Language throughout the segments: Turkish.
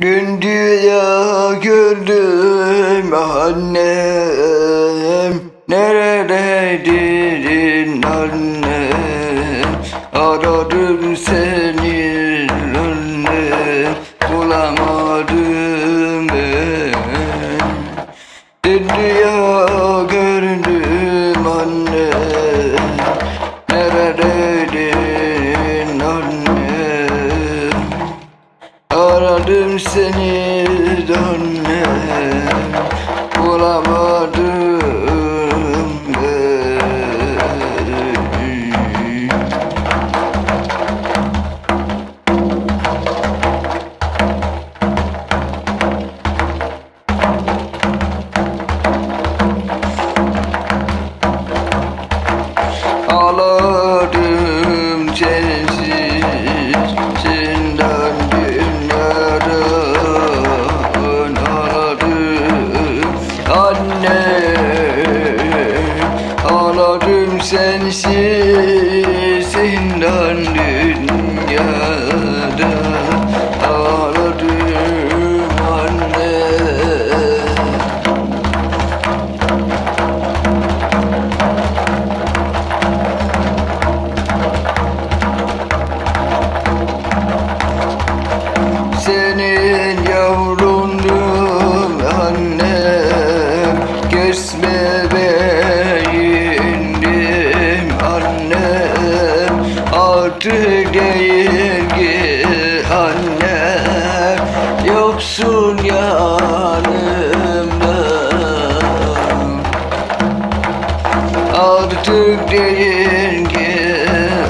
Dün dünya gördüm annem. Neredeydin annem? Aradım seni Aradım seni dönme Bulamadım ben Ağladım sensiz anne. Ağladım sensiz Zindan dünyada. Ağladım anne. Senin yavrundum Artık değil ki annem Yoksun yanımda. Artık değil ki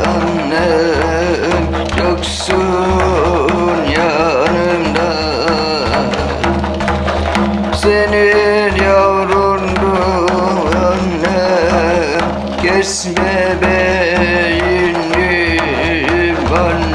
annem Yoksun yanımda. Senin yavrundum annem Kesme beyindim annem